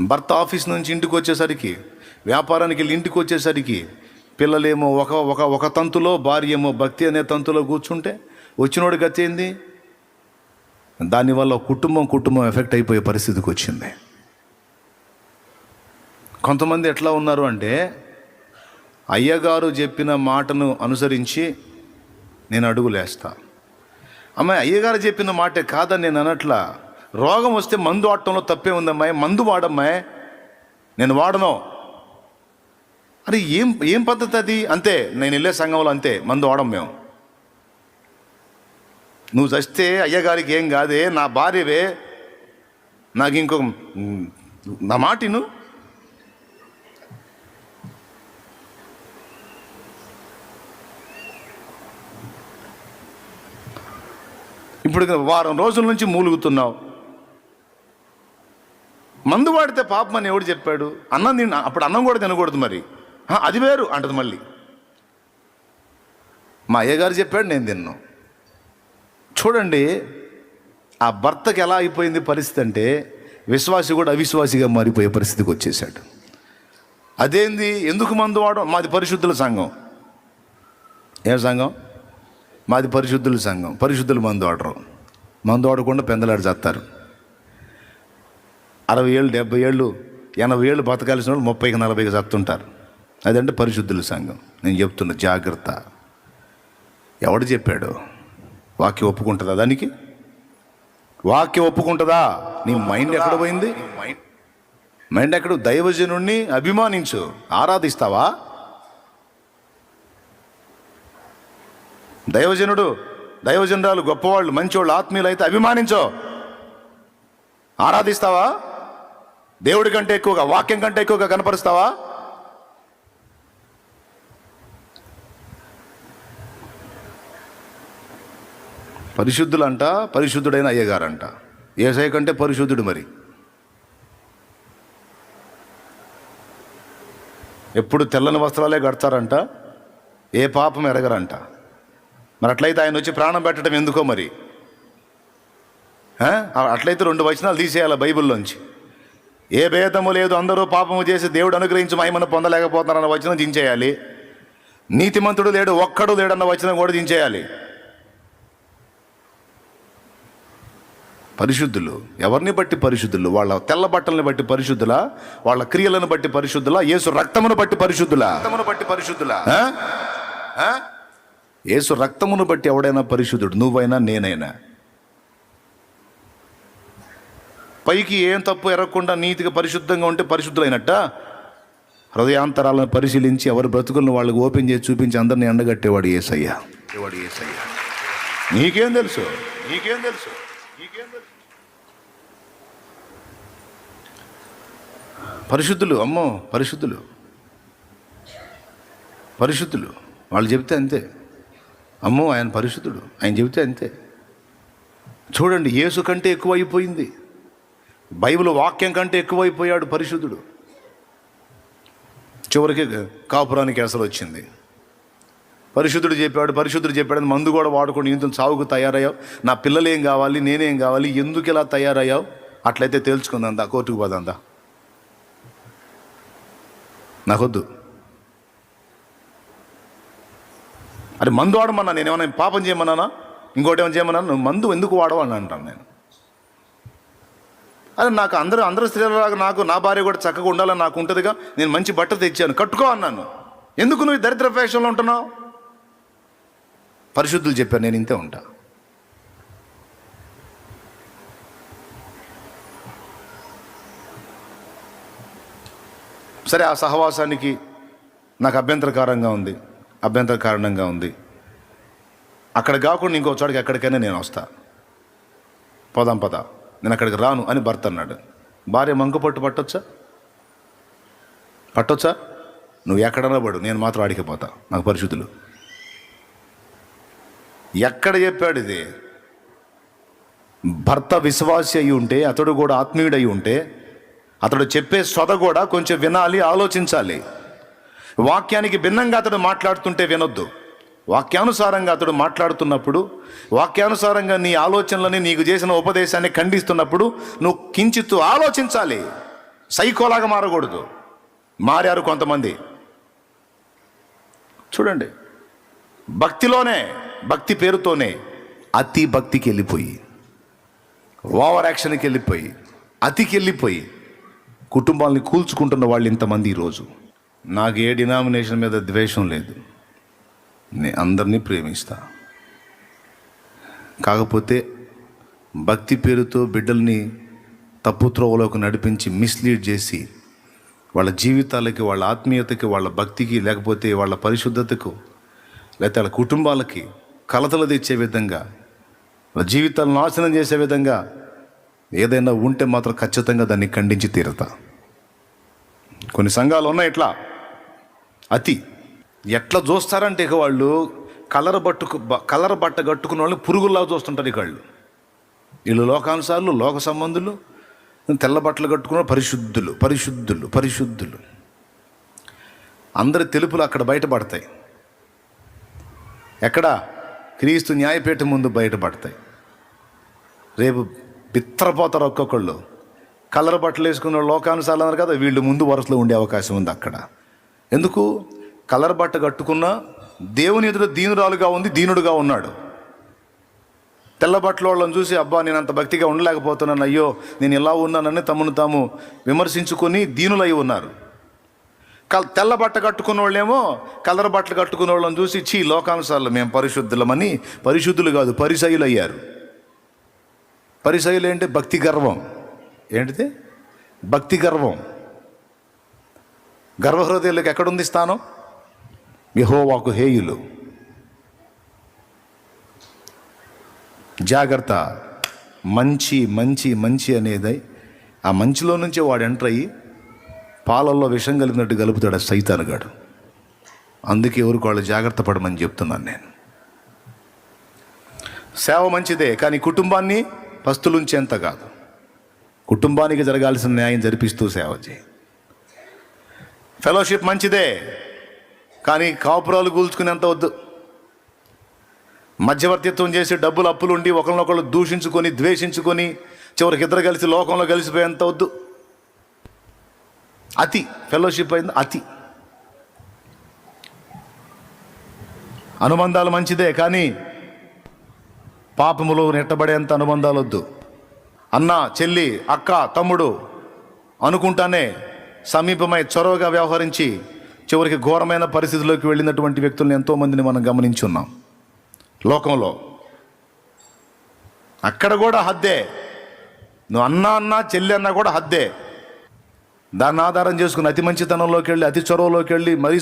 భర్త ఆఫీస్ నుంచి ఇంటికి వచ్చేసరికి వ్యాపారానికి వెళ్ళి ఇంటికి వచ్చేసరికి పిల్లలేమో ఒక ఒక ఒక తంతులో భార్య ఏమో భక్తి అనే తంతులో కూర్చుంటే వచ్చినోడు గతేంది దానివల్ల కుటుంబం కుటుంబం ఎఫెక్ట్ అయిపోయే పరిస్థితికి వచ్చింది. కొంతమంది ఎట్లా ఉన్నారు అంటే అయ్యగారు చెప్పిన మాటను అనుసరించి నేను అడుగులేస్తా. అమ్మాయి అయ్యగారు చెప్పిన మాటే కాదని నేను అనట్లా రోగం వస్తే మందు వాడటంలో తప్పే ఉందమ్మా మందు వాడమ్మా నేను వాడను. అరే ఏం ఏం పద్ధతి అది? అంతే నేను వెళ్ళే సంఘంలో అంతే మందు వాడం మేము. నువ్వు చస్తే అయ్యగారికి ఏం కాదే నా భార్యవే. నాకు ఇంకొక నా మాటిను ఇప్పుడు వారం రోజుల నుంచి మూలుగుతున్నావు. మందు వాడితే పాపం అని ఎవడు చెప్పాడు? అన్నం తిన్న అప్పుడు అన్నం కూడా తినకూడదు మరి. అది వేరు అంటది మళ్ళీ. మా అయ్యగారు చెప్పాడు నేను తిన్నాను చూడండి ఆ భర్తకి ఎలా అయిపోయింది పరిస్థితి అంటే విశ్వాసి కూడా అవిశ్వాసిగా మారిపోయే పరిస్థితికి వచ్చేసాడు అదేంది? ఎందుకు మందు వాడడం? మాది పరిశుద్ధుల సంఘం. ఏం సంఘం? మాది పరిశుద్ధుల సంఘం. పరిశుద్ధులు మందు ఆడరు మందు ఆడకుండా పెందలాడు చేస్తారు అరవై ఏళ్ళు డెబ్బై ఏళ్ళు ఎనభై ఏళ్ళు బతకాల్సిన వాళ్ళు ముప్పైకి నలభైకి చస్తుంటారు. అదంటే పరిశుద్ధుల సంఘం. నేను చెప్తున్నా జాగ్రత్త. ఎవడు చెప్పాడు? వాక్యం ఒప్పుకుంటుందా దానికి? వాక్యం ఒప్పుకుంటుందా? నీ మైండ్ ఎక్కడ పోయింది? మైండ్. ఎక్కడ? దైవజనుణ్ణి అభిమానించు. ఆరాధిస్తావా? దైవజనుడు దైవజనురాలు గొప్పవాళ్ళు మంచివాళ్ళు ఆత్మీయులు అయితే అభిమానించో. ఆరాధిస్తావా? దేవుడి కంటే ఎక్కువగా వాక్యం కంటే ఎక్కువగా కనపరుస్తావా? పరిశుద్ధులంట పరిశుద్ధుడైన అయ్యగారంట. ఏసై కంటే పరిశుద్ధుడు మరి. ఎప్పుడు తెల్లని వస్త్రాలే కడతారంట ఏ పాపం ఎరగరంట. మరి అట్లయితే ఆయన వచ్చి ప్రాణం పెట్టడం ఎందుకో మరి? అట్లయితే రెండు వచనాలు తీసేయాలి బైబిల్లోంచి. ఏ భేదము లేదు అందరూ పాపము చేసి దేవుడు అనుగ్రహించి మహిమను పొందలేకపోతున్నారన్న వచనం దించేయాలి. నీతిమంతుడు లేడు ఒక్కడు లేడన్న వచనం కూడా దించేయాలి. పరిశుద్ధులు ఎవరిని బట్టి పరిశుద్ధులు? వాళ్ళ తెల్ల బట్టలను బట్టి పరిశుద్ధులా? వాళ్ళ క్రియలను బట్టి పరిశుద్ధులా? యేసు రక్తమును బట్టి పరిశుద్ధులా? రక్తమును బట్టి పరిశుద్ధులా? యేసు రక్తమును బట్టి ఎవడైనా పరిశుద్ధుడు? నువ్వైనా నేనైనా? పైకి ఏం తప్పు ఎరగకుండా నీతిగా పరిశుద్ధంగా ఉంటే పరిశుద్ధులైనట్ట? హృదయాంతరాలను పరిశీలించి ఎవరి బ్రతుకులను వాళ్ళకి ఓపెన్ చేసి చూపించి అందరిని ఎండగట్టేవాడు ఏసయ్యా. వాడు ఏసయ్యా. నీకేం తెలుసు? నీకేం తెలుసు? నీకేం తెలుసు? పరిశుద్ధులు అమ్మో పరిశుద్ధులు. పరిశుద్ధులు. వాళ్ళు చెబితే అంతే. అమ్మో ఆయన పరిశుద్ధుడు. ఆయన చెబితే అంతే. చూడండి యేసు కంటే ఎక్కువ అయిపోయింది బైబిల్ వాక్యం కంటే ఎక్కువైపోయాడు పరిశుద్ధుడు. చివరికి కాపురానికి అసలు వచ్చింది. పరిశుద్ధుడు చెప్పాడు పరిశుద్ధుడు చెప్పాడు మందు కూడా వాడుకొని ఇంత చావుకు తయారయ్యావు. నా పిల్లలు ఏం కావాలి నేనేం కావాలి ఎందుకు ఇలా తయారయ్యావు? అట్లయితే తేల్చుకుందా కోర్టుకు పోదందా నాకొద్దు. అరే మందు వాడమన్నా నేను ఏమైనా పాపం చేయమన్నానా? ఇంకోటి ఏమైనా చేయమన్నా నువ్వు మందు ఎందుకు వాడవు అంటాను నేను. అదే నాకు అందరూ అందరూ స్త్రీలలాగా నాకు నా భార్య కూడా చక్కగా ఉండాలని నాకు ఉంటుందిగా. నేను మంచి బట్ట తెచ్చాను. కట్టుకో అన్నాను. ఎందుకు నువ్వు దరిద్ర ఫ్యాషన్లో ఉంటున్నావు? పరిశుద్ధులు చెప్పారు నేను ఇంతే ఉంటా. సరే ఆ సహవాసానికి నాకు అభ్యంతరకారంగా ఉంది. అభ్యంతర కారణంగా ఉంది. అక్కడ కాకుండా ఇంకో చోటకి ఎక్కడికైనా నేను వస్తా. పోదాం పదా. నేను అక్కడికి రాను అని భర్త అన్నాడు. భార్య మంకు పట్టు పట్టొచ్చా? పట్టొచ్చా? నువ్వు ఎక్కడన్నా పడు నేను మాత్రం ఆడికిపోతా నాకు పరిశుద్ధులు. ఎక్కడ చెప్పాడు ఇది? భర్త విశ్వాసి అయి ఉంటే అతడు కూడా ఆత్మీయుడయి ఉంటే అతడు చెప్పే సొద కూడా కొంచెం వినాలి ఆలోచించాలి. వాక్యానికి భిన్నంగా అతడు మాట్లాడుతుంటే వినొద్దు. వాక్యానుసారంగా అతడు మాట్లాడుతున్నప్పుడు వాక్యానుసారంగా నీ ఆలోచనలని నీకు చేసిన ఉపదేశాన్ని ఖండిస్తున్నప్పుడు నువ్వు కించిత్తు ఆలోచించాలి. సైకోలాగా మారకూడదు. మారారు కొంతమంది. చూడండి. భక్తిలోనే భక్తి పేరుతోనే అతి భక్తికి వెళ్ళిపోయి ఓవర్ యాక్షన్కి వెళ్ళిపోయి అతికి వెళ్ళిపోయి కుటుంబాలని కూల్చుకుంటున్న వాళ్ళు ఇంతమంది ఈరోజు. నాకు ఏ డినామినేషన్ మీద ద్వేషం లేదు. నేను అందరినీ ప్రేమిస్తా. కాకపోతే భక్తి పేరుతో బిడ్డల్ని తప్పు త్రోవలోకి నడిపించి మిస్లీడ్ చేసి వాళ్ళ జీవితాలకి వాళ్ళ ఆత్మీయతకి వాళ్ళ భక్తికి లేకపోతే వాళ్ళ పరిశుద్ధతకు లేకపోతే వాళ్ళ కుటుంబాలకి కలతలు తెచ్చే విధంగా వాళ్ళ జీవితాలను నాశనం చేసే విధంగా ఏదైనా ఉంటే మాత్రం ఖచ్చితంగా దాన్ని ఖండించి తీరతా. కొన్ని సంఘాలు ఉన్నాయి ఇట్లా. అతి ఎట్లా చూస్తారంటే ఇక వాళ్ళు కలర్ బట్టుకు కలర్ బట్ట కట్టుకున్న వాళ్ళు పురుగుల్లా చూస్తుంటారు ఇక వాళ్ళు. వీళ్ళు లోకానుసారులు లోక సంబంధులు తెల్ల బట్టలు కట్టుకున్న పరిశుద్ధులు పరిశుద్ధులు పరిశుద్ధులు. అందరి తెలుపులు అక్కడ బయటపడతాయి. ఎక్కడ? క్రీస్తు న్యాయపీఠ ముందు బయటపడతాయి. రేపు బిత్తరపోతారు ఒక్కొక్కళ్ళు. కలర్ బట్టలు వేసుకున్న లోకానుసార్లు అన్నారు కదా వీళ్ళు ముందు వరుసలో ఉండే అవకాశం ఉంది అక్కడ. ఎందుకు? కలర్ బట్ట కట్టుకున్న దేవుని ఎదుట దీనురాలుగా ఉంది దీనుడుగా ఉన్నాడు. తెల్ల బట్టల వాళ్ళని చూసి అబ్బా నేను అంత భక్తిగా ఉండలేకపోతున్నాను. అయ్యో నేను ఇలా ఉన్నానని తమను తాము విమర్శించుకొని దీనులై ఉన్నారు. కల్ తెల్ల బట్ట కట్టుకున్న వాళ్ళేమో కలర్ బట్టలు కట్టుకున్న వాళ్ళని చూసి చీ లోకానుసార్లు మేము పరిశుద్ధులమని పరిశుద్ధులు కాదు పరిసయులు అయ్యారు పరిసయులు ఏంటి? భక్తి గర్వం. ఏంటిది? భక్తి గర్వం. గర్వహృదయాలకు ఎక్కడుంది స్థానం? యహోవాకు హేయులు. జాగ్రత్త. మంచి మంచి మంచి అనేది. ఆ మంచిలో నుంచి వాడు ఎంటర్ అయ్యి పాలల్లో విషం కలిపినట్టు కలుపుతాడు ఆ సైతానుగాడు అందుకే ఎవరికి వాళ్ళు జాగ్రత్త పడమని చెప్తున్నాను నేను. సేవ మంచిదే కానీ కుటుంబాన్ని పస్తులుంచేంత కాదు. కుటుంబానికి జరగాల్సిన న్యాయం జరిపిస్తూ సేవ చేయి. ఫెలోషిప్ మంచిదే కానీ కాపురాలు కూల్చుకునేంత వద్దు. మధ్యవర్తిత్వం చేసి డబ్బులు అప్పులు ఉండి ఒకరినొకళ్ళు దూషించుకొని ద్వేషించుకొని చివరికి ఇద్దరు కలిసి లోకంలో కలిసిపోయేంత వద్దు. అతి. ఫెలోషిప్ అయింది అతి. అనుబంధాలు మంచిదే కానీ పాపములు నెట్టబడేంత అనుబంధాలు వద్దు. అన్న చెల్లి అక్క తమ్ముడు అనుకుంటానే సమీపమై చొరవగా వ్యవహరించి చివరికి ఘోరమైన పరిస్థితిలోకి వెళ్ళినటువంటి వ్యక్తులను ఎంతోమందిని మనం గమనించున్నాం లోకంలో. అక్కడ కూడా హద్దే. నువ్వు అన్నా అన్నా చెల్లి అన్నా కూడా హద్దే. దాన్ని ఆధారం చేసుకుని అతి మంచితనంలోకి వెళ్ళి అతి చొరవలోకి వెళ్ళి మరీ